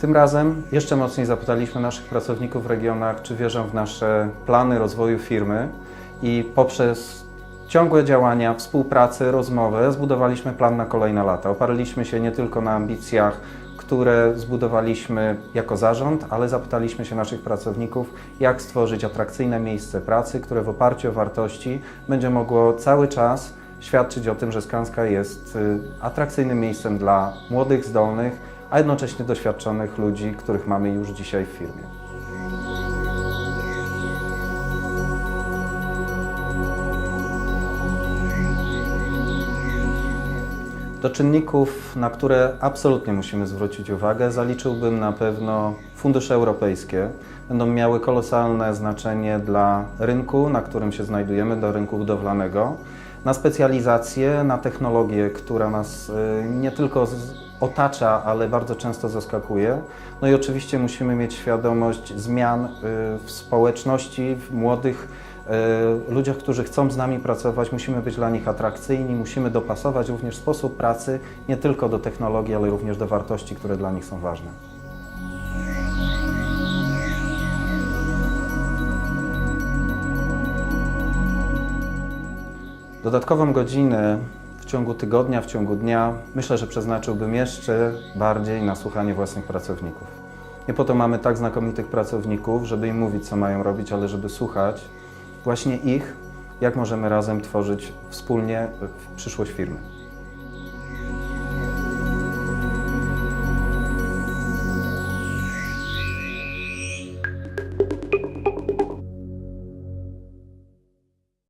Tym razem jeszcze mocniej zapytaliśmy naszych pracowników w regionach, czy wierzą w nasze plany rozwoju firmy i poprzez ciągłe działania, współpracę, rozmowę zbudowaliśmy plan na kolejne lata. Oparliśmy się nie tylko na ambicjach, które zbudowaliśmy jako zarząd, ale zapytaliśmy się naszych pracowników, jak stworzyć atrakcyjne miejsce pracy, które w oparciu o wartości będzie mogło cały czas świadczyć o tym, że Skanska jest y, atrakcyjnym miejscem dla młodych, zdolnych, a jednocześnie doświadczonych ludzi, których mamy już dzisiaj w firmie. Do czynników, na które absolutnie musimy zwrócić uwagę, zaliczyłbym na pewno fundusze europejskie. Będą miały kolosalne znaczenie dla rynku, na którym się znajdujemy, do rynku budowlanego, na specjalizację, na technologię, która nas y, nie tylko otacza, ale bardzo często zaskakuje. No i oczywiście musimy mieć świadomość zmian y, w społeczności, w młodych ludziach, którzy chcą z nami pracować. Musimy być dla nich atrakcyjni, musimy dopasować również sposób pracy nie tylko do technologii, ale również do wartości, które dla nich są ważne. Dodatkową godzinę w ciągu tygodnia, w ciągu dnia myślę, że przeznaczyłbym jeszcze bardziej na słuchanie własnych pracowników. Nie po to mamy tak znakomitych pracowników, żeby im mówić, co mają robić, ale żeby słuchać właśnie ich, jak możemy razem tworzyć wspólnie przyszłość firmy.